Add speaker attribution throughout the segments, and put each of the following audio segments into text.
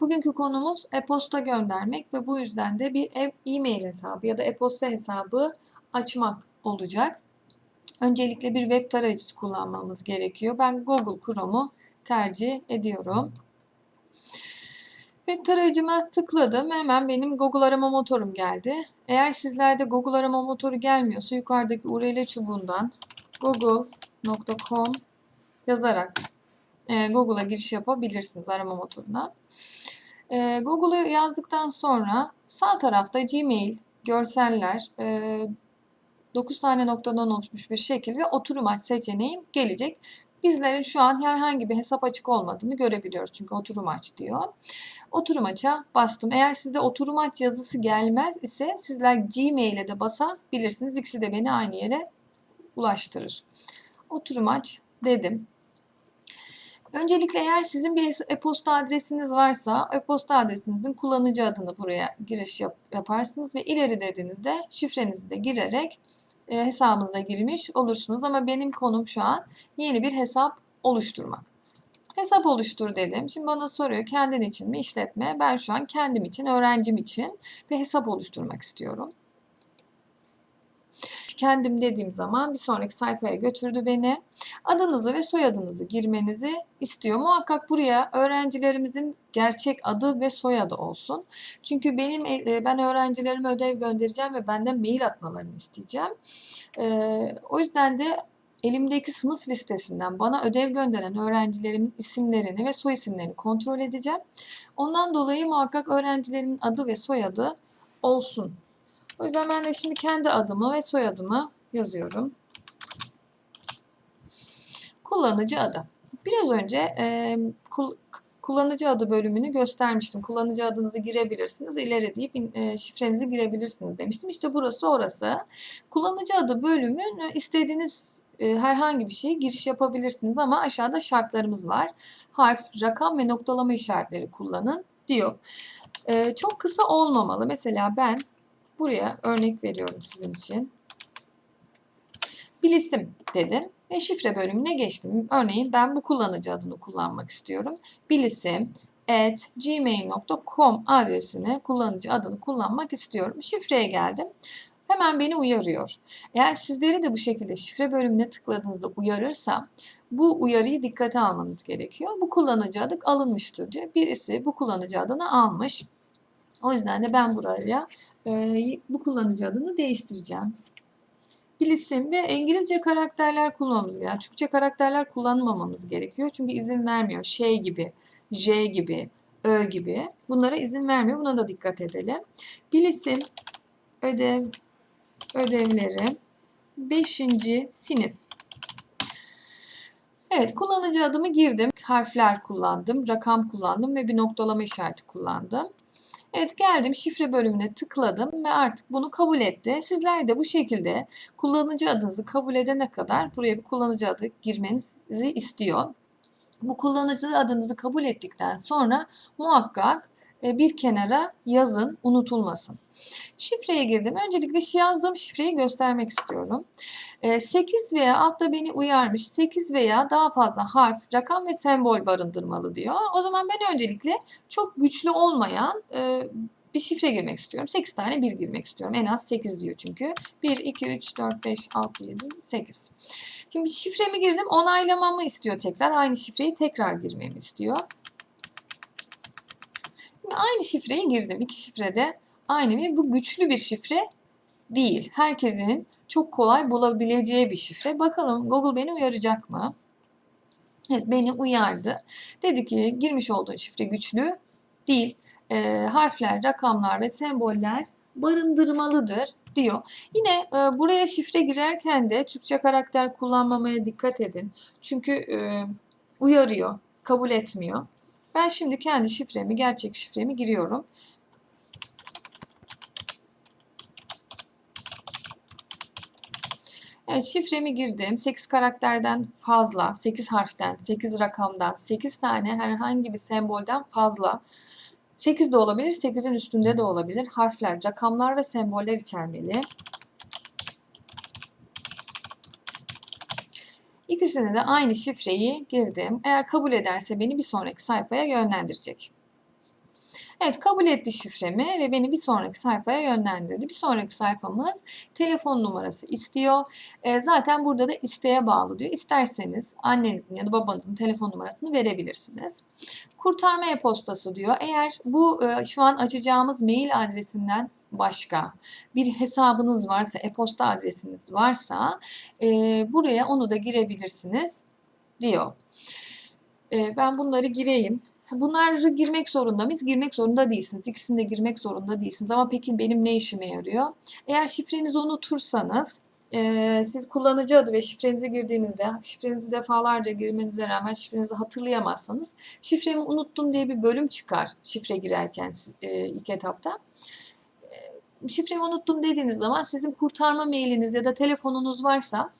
Speaker 1: Bugünkü konumuz e-posta göndermek ve bu yüzden de bir e-mail hesabı ya da e-posta hesabı açmak olacak. Öncelikle bir web tarayıcısı kullanmamız gerekiyor. Ben Google Chrome'u tercih ediyorum. Web tarayıcıma tıkladım. Hemen benim Google arama motorum geldi. Eğer sizlerde Google arama motoru gelmiyorsa yukarıdaki URL çubuğundan google.com yazarak e, Google'a giriş yapabilirsiniz arama motoruna. E, Google'ı yazdıktan sonra sağ tarafta Gmail, görseller, e, 9 tane noktadan oluşmuş bir şekil ve oturum aç seçeneği gelecek. Bizlerin şu an herhangi bir hesap açık olmadığını görebiliyoruz çünkü oturum aç diyor. Oturum aç'a bastım. Eğer sizde oturum aç yazısı gelmez ise sizler Gmail'e de basabilirsiniz. İkisi de beni aynı yere ulaştırır. Oturum aç dedim. Öncelikle eğer sizin bir e-posta adresiniz varsa e-posta adresinizin kullanıcı adını buraya giriş yap, yaparsınız ve ileri dediğinizde şifrenizi de girerek e, hesabınıza girmiş olursunuz. Ama benim konum şu an yeni bir hesap oluşturmak. Hesap oluştur dedim. Şimdi bana soruyor kendin için mi işletme? Ben şu an kendim için, öğrencim için bir hesap oluşturmak istiyorum kendim dediğim zaman bir sonraki sayfaya götürdü beni. Adınızı ve soyadınızı girmenizi istiyor. Muhakkak buraya öğrencilerimizin gerçek adı ve soyadı olsun. Çünkü benim e, ben öğrencilerime ödev göndereceğim ve benden mail atmalarını isteyeceğim. Ee, o yüzden de elimdeki sınıf listesinden bana ödev gönderen öğrencilerimin isimlerini ve soy isimlerini kontrol edeceğim. Ondan dolayı muhakkak öğrencilerimin adı ve soyadı olsun o yüzden ben de şimdi kendi adımı ve soyadımı yazıyorum. Kullanıcı adı. Biraz önce e, kul, kullanıcı adı bölümünü göstermiştim. Kullanıcı adınızı girebilirsiniz. İleri deyip e, şifrenizi girebilirsiniz demiştim. İşte burası orası. Kullanıcı adı bölümün e, istediğiniz e, herhangi bir şeye giriş yapabilirsiniz ama aşağıda şartlarımız var. Harf, rakam ve noktalama işaretleri kullanın diyor. E, çok kısa olmamalı. Mesela ben Buraya örnek veriyorum sizin için. Bilisim dedim ve şifre bölümüne geçtim. Örneğin ben bu kullanıcı adını kullanmak istiyorum. Bilisim at gmail.com adresine kullanıcı adını kullanmak istiyorum. Şifreye geldim. Hemen beni uyarıyor. Eğer sizleri de bu şekilde şifre bölümüne tıkladığınızda uyarırsa bu uyarıyı dikkate almanız gerekiyor. Bu kullanıcı adı alınmıştır diyor. Birisi bu kullanıcı adını almış. O yüzden de ben buraya e, bu kullanıcı adını değiştireceğim. Bir isim ve İngilizce karakterler kullanmamız gerekiyor. Türkçe karakterler kullanmamamız gerekiyor. Çünkü izin vermiyor. Şey gibi, J gibi, Ö gibi. Bunlara izin vermiyor. Buna da dikkat edelim. Bir isim, ödev, ödevleri, 5. sınıf. Evet, kullanıcı adımı girdim. Harfler kullandım, rakam kullandım ve bir noktalama işareti kullandım. Evet geldim şifre bölümüne tıkladım ve artık bunu kabul etti. Sizler de bu şekilde kullanıcı adınızı kabul edene kadar buraya bir kullanıcı adı girmenizi istiyor. Bu kullanıcı adınızı kabul ettikten sonra muhakkak bir kenara yazın, unutulmasın. Şifreye girdim. Öncelikle yazdığım şifreyi göstermek istiyorum. 8 e, veya altta beni uyarmış 8 veya daha fazla harf, rakam ve sembol barındırmalı diyor. O zaman ben öncelikle çok güçlü olmayan e, bir şifre girmek istiyorum. 8 tane bir girmek istiyorum. En az 8 diyor çünkü. 1, 2, 3, 4, 5, 6, 7, 8. Şimdi şifremi girdim. Onaylamamı istiyor tekrar. Aynı şifreyi tekrar girmemi istiyor. Aynı şifreyi girdim. İki şifrede aynı ve bu güçlü bir şifre değil. Herkesin çok kolay bulabileceği bir şifre. Bakalım Google beni uyaracak mı? Evet beni uyardı. Dedi ki girmiş olduğun şifre güçlü değil. E, harfler, rakamlar ve semboller barındırmalıdır diyor. Yine e, buraya şifre girerken de Türkçe karakter kullanmamaya dikkat edin. Çünkü e, uyarıyor, kabul etmiyor. Ben şimdi kendi şifremi, gerçek şifremi giriyorum. Evet şifremi girdim. 8 karakterden fazla, 8 harften, 8 rakamdan, 8 tane herhangi bir sembolden fazla. 8 de olabilir, 8'in üstünde de olabilir. Harfler, rakamlar ve semboller içermeli. İkisine de aynı şifreyi girdim. Eğer kabul ederse beni bir sonraki sayfaya yönlendirecek. Evet kabul etti şifremi ve beni bir sonraki sayfaya yönlendirdi. Bir sonraki sayfamız telefon numarası istiyor. E, zaten burada da isteğe bağlı diyor. İsterseniz annenizin ya da babanızın telefon numarasını verebilirsiniz. Kurtarma e-postası diyor. Eğer bu e, şu an açacağımız mail adresinden başka bir hesabınız varsa, e-posta adresiniz varsa e, buraya onu da girebilirsiniz diyor. E, ben bunları gireyim. Bunları girmek zorunda mıyız? Girmek zorunda değilsiniz. İkisini de girmek zorunda değilsiniz. Ama peki benim ne işime yarıyor? Eğer şifrenizi unutursanız e, siz kullanıcı adı ve şifrenizi girdiğinizde şifrenizi defalarca girmenize rağmen şifrenizi hatırlayamazsanız şifremi unuttum diye bir bölüm çıkar şifre girerken e, ilk etapta. Şifremi unuttum dediğiniz zaman sizin kurtarma mailiniz ya da telefonunuz varsa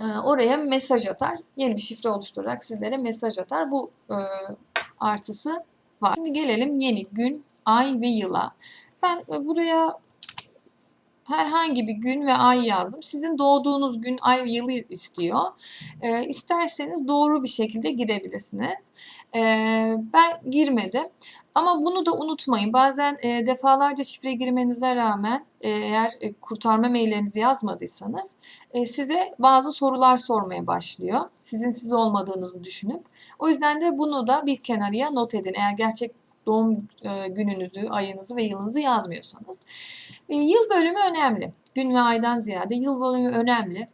Speaker 1: e, oraya mesaj atar. Yeni bir şifre oluşturarak sizlere mesaj atar. Bu e, artısı var. Şimdi gelelim yeni gün, ay ve yıla. Ben e, buraya herhangi bir gün ve ay yazdım. Sizin doğduğunuz gün, ay yılı istiyor. E, isterseniz doğru bir şekilde girebilirsiniz. E, ben girmedim. Ama bunu da unutmayın. Bazen e, defalarca şifre girmenize rağmen e, eğer e, kurtarma maillerinizi yazmadıysanız e, size bazı sorular sormaya başlıyor. Sizin siz olmadığınızı düşünüp. O yüzden de bunu da bir kenarıya not edin. Eğer gerçek doğum e, gününüzü, ayınızı ve yılınızı yazmıyorsanız. E, yıl bölümü önemli. Gün ve aydan ziyade yıl bölümü önemli.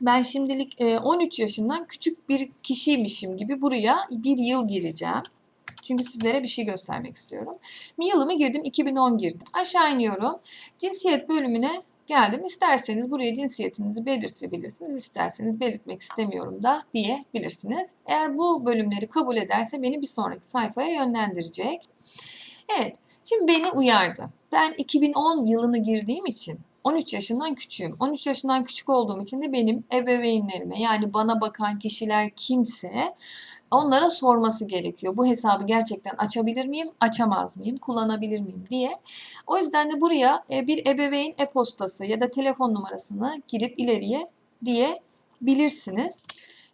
Speaker 1: Ben şimdilik e, 13 yaşından küçük bir kişiymişim gibi buraya bir yıl gireceğim. Çünkü sizlere bir şey göstermek istiyorum. Yılımı girdim, 2010 girdim. Aşağı iniyorum. Cinsiyet bölümüne geldim. İsterseniz buraya cinsiyetinizi belirtebilirsiniz. İsterseniz belirtmek istemiyorum da diyebilirsiniz. Eğer bu bölümleri kabul ederse beni bir sonraki sayfaya yönlendirecek. Evet, şimdi beni uyardı. Ben 2010 yılını girdiğim için 13 yaşından küçüğüm. 13 yaşından küçük olduğum için de benim ebeveynlerime yani bana bakan kişiler kimse onlara sorması gerekiyor. Bu hesabı gerçekten açabilir miyim, açamaz mıyım, kullanabilir miyim diye. O yüzden de buraya e, bir ebeveyn e-postası ya da telefon numarasını girip ileriye diyebilirsiniz.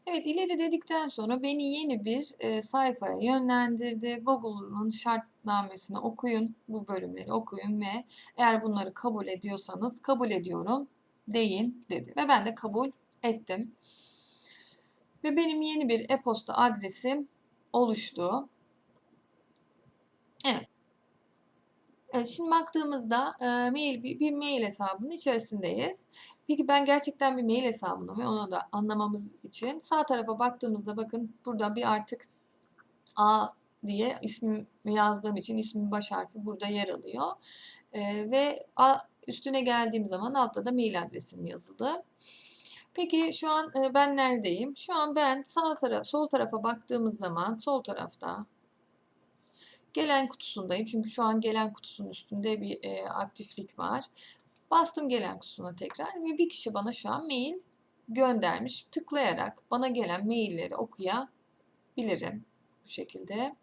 Speaker 1: Evet ileri dedikten sonra beni yeni bir e, sayfaya yönlendirdi. Google'un şartnamesini okuyun, bu bölümleri okuyun ve eğer bunları kabul ediyorsanız kabul ediyorum deyin dedi. Ve ben de kabul ettim. Ve benim yeni bir e-posta adresim oluştu. Evet. Evet, şimdi baktığımızda e, mail bir, bir mail hesabının içerisindeyiz. Peki ben gerçekten bir mail hesabını mı onu da anlamamız için sağ tarafa baktığımızda bakın burada bir artık A diye ismimi yazdığım için ismin baş harfi burada yer alıyor. E, ve A, üstüne geldiğim zaman altta da mail adresim yazılı. Peki şu an e, ben neredeyim? Şu an ben sağ taraf, sol tarafa baktığımız zaman sol tarafta gelen kutusundayım. Çünkü şu an gelen kutusunun üstünde bir e, aktiflik var. Bastım gelen kutusuna tekrar ve bir kişi bana şu an mail göndermiş. Tıklayarak bana gelen mailleri okuyabilirim bu şekilde.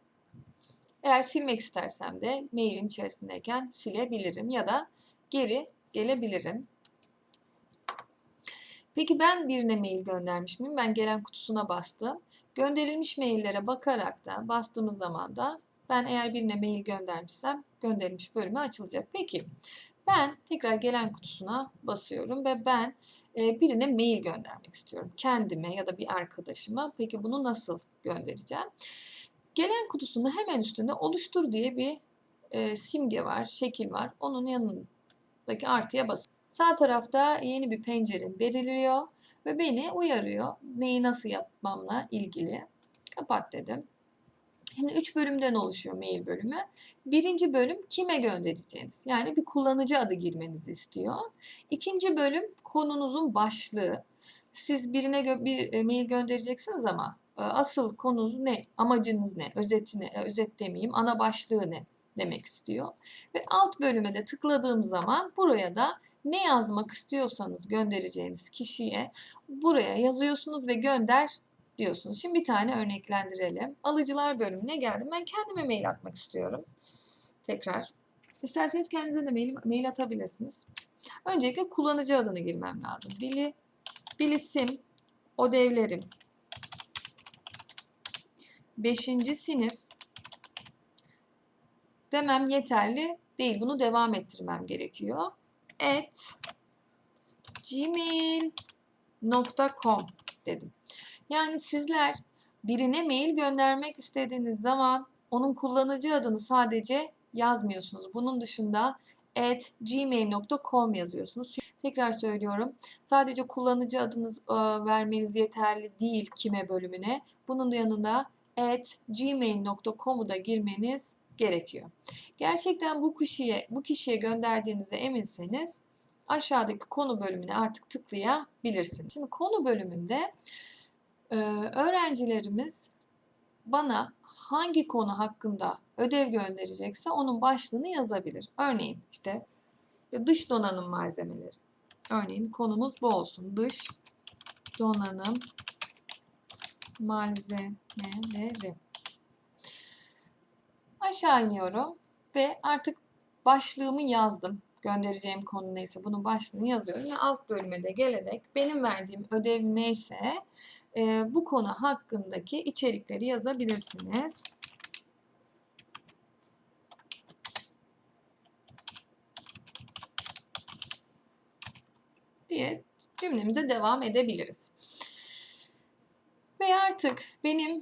Speaker 1: Eğer silmek istersem de mailin içerisindeyken silebilirim ya da geri gelebilirim. Peki ben birine mail göndermiş miyim? Ben gelen kutusuna bastım. Gönderilmiş maillere bakarak da bastığımız zaman da ben eğer birine mail göndermişsem gönderilmiş bölümü açılacak. Peki ben tekrar gelen kutusuna basıyorum ve ben e, birine mail göndermek istiyorum. Kendime ya da bir arkadaşıma. Peki bunu nasıl göndereceğim? Gelen kutusunda hemen üstünde oluştur diye bir e, simge var, şekil var. Onun yanındaki artıya basıyorum. Sağ tarafta yeni bir pencere belirliyor ve beni uyarıyor. Neyi nasıl yapmamla ilgili. Kapat dedim. Şimdi 3 bölümden oluşuyor mail bölümü. Birinci bölüm kime göndereceğiniz. Yani bir kullanıcı adı girmenizi istiyor. İkinci bölüm konunuzun başlığı. Siz birine gö bir e, mail göndereceksiniz ama e, asıl konunuz ne? Amacınız ne? Özetini, e, özet demeyeyim, ana başlığı ne? demek istiyor. Ve alt bölüme de tıkladığım zaman buraya da ne yazmak istiyorsanız göndereceğiniz kişiye buraya yazıyorsunuz ve gönder diyorsunuz. Şimdi bir tane örneklendirelim. Alıcılar bölümüne geldim. Ben kendime mail atmak istiyorum. Tekrar. İsterseniz kendinize de mail, mail atabilirsiniz. Öncelikle kullanıcı adını girmem lazım. Bili, bilisim, ödevlerim. Beşinci sınıf demem yeterli değil. Bunu devam ettirmem gerekiyor. At gmail.com dedim. Yani sizler birine mail göndermek istediğiniz zaman onun kullanıcı adını sadece yazmıyorsunuz. Bunun dışında at gmail.com yazıyorsunuz. Tekrar söylüyorum. Sadece kullanıcı adınız e, vermeniz yeterli değil kime bölümüne. Bunun da yanında at gmail.com'u da girmeniz gerekiyor. Gerçekten bu kişiye bu kişiye gönderdiğinize eminseniz aşağıdaki konu bölümüne artık tıklayabilirsiniz. Şimdi konu bölümünde e, öğrencilerimiz bana hangi konu hakkında ödev gönderecekse onun başlığını yazabilir. Örneğin işte dış donanım malzemeleri. Örneğin konumuz bu olsun. Dış donanım malzemeleri. Aşağı iniyorum ve artık başlığımı yazdım. Göndereceğim konu neyse bunun başlığını yazıyorum ve alt bölüme de gelerek benim verdiğim ödev neyse e, bu konu hakkındaki içerikleri yazabilirsiniz. diye cümlemize devam edebiliriz. Ve artık benim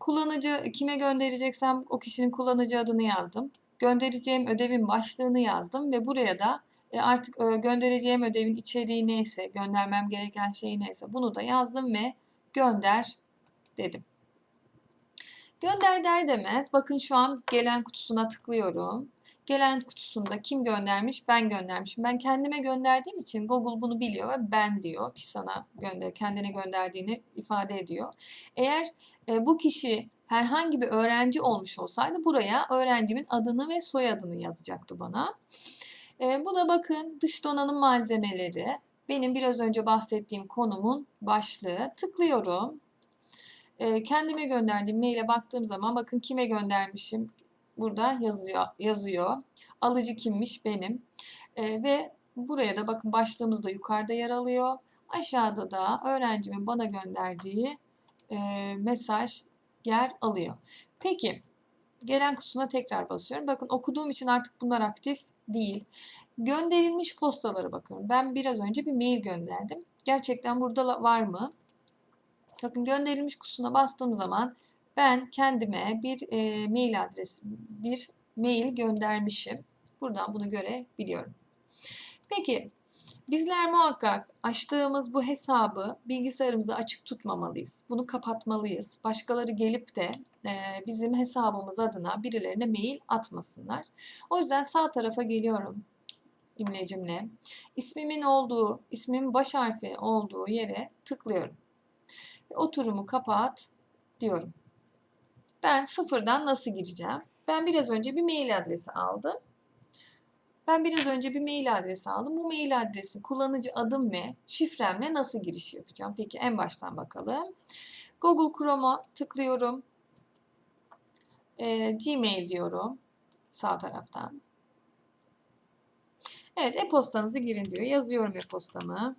Speaker 1: kullanıcı kime göndereceksem o kişinin kullanıcı adını yazdım. Göndereceğim ödevin başlığını yazdım ve buraya da e, artık e, göndereceğim ödevin içeriği neyse, göndermem gereken şey neyse bunu da yazdım ve gönder dedim. Gönder der demez bakın şu an gelen kutusuna tıklıyorum. Gelen kutusunda kim göndermiş? Ben göndermişim. Ben kendime gönderdiğim için Google bunu biliyor ve ben diyor ki sana gönder, kendine gönderdiğini ifade ediyor. Eğer e, bu kişi herhangi bir öğrenci olmuş olsaydı buraya öğrencimin adını ve soyadını yazacaktı bana. E, bu da bakın dış donanım malzemeleri. Benim biraz önce bahsettiğim konumun başlığı. Tıklıyorum. E, kendime gönderdiğim maile baktığım zaman bakın kime göndermişim burada yazıyor. yazıyor. Alıcı kimmiş? Benim. E, ve buraya da bakın başlığımız da yukarıda yer alıyor. Aşağıda da öğrencimin bana gönderdiği e, mesaj yer alıyor. Peki gelen kutusuna tekrar basıyorum. Bakın okuduğum için artık bunlar aktif değil. Gönderilmiş postalara bakıyorum. Ben biraz önce bir mail gönderdim. Gerçekten burada var mı? Bakın gönderilmiş kutusuna bastığım zaman ben kendime bir e, mail adresi, bir mail göndermişim. Buradan bunu görebiliyorum. Peki bizler muhakkak açtığımız bu hesabı bilgisayarımıza açık tutmamalıyız. Bunu kapatmalıyız. Başkaları gelip de e, bizim hesabımız adına birilerine mail atmasınlar. O yüzden sağ tarafa geliyorum imlecimle. İsmimin olduğu, ismimin baş harfi olduğu yere tıklıyorum. Oturumu kapat diyorum. Ben sıfırdan nasıl gireceğim? Ben biraz önce bir mail adresi aldım. Ben biraz önce bir mail adresi aldım. Bu mail adresi kullanıcı adım ve şifremle nasıl giriş yapacağım? Peki en baştan bakalım. Google Chrome'a tıklıyorum. E, Gmail diyorum sağ taraftan. Evet e-postanızı girin diyor. Yazıyorum e-postamı.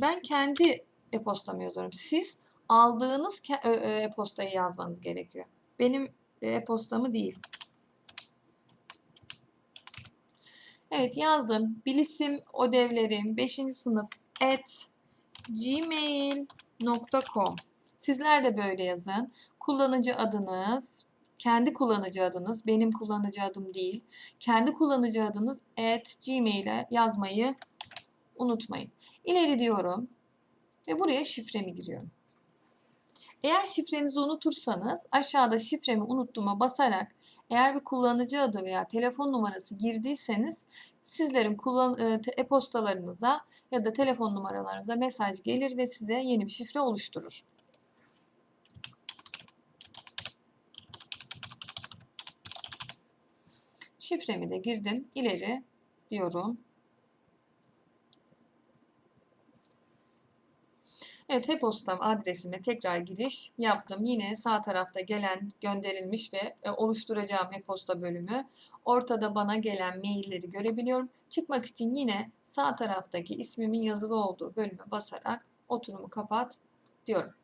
Speaker 1: Ben kendi e-postamı yazıyorum. Siz aldığınız e-postayı yazmanız gerekiyor. Benim e-postamı değil. Evet yazdım. Bilisim ödevlerim 5. sınıf at gmail.com Sizler de böyle yazın. Kullanıcı adınız, kendi kullanıcı adınız, benim kullanıcı adım değil. Kendi kullanıcı adınız at gmail'e yazmayı unutmayın. İleri diyorum ve buraya şifremi giriyorum. Eğer şifrenizi unutursanız aşağıda şifremi unuttuğuma basarak eğer bir kullanıcı adı veya telefon numarası girdiyseniz sizlerin e, e-postalarınıza ya da telefon numaralarınıza mesaj gelir ve size yeni bir şifre oluşturur. Şifremi de girdim. İleri diyorum. Evet e-postam adresime tekrar giriş yaptım. Yine sağ tarafta gelen gönderilmiş ve e, oluşturacağım e-posta bölümü. Ortada bana gelen mailleri görebiliyorum. Çıkmak için yine sağ taraftaki ismimin yazılı olduğu bölüme basarak oturumu kapat diyorum.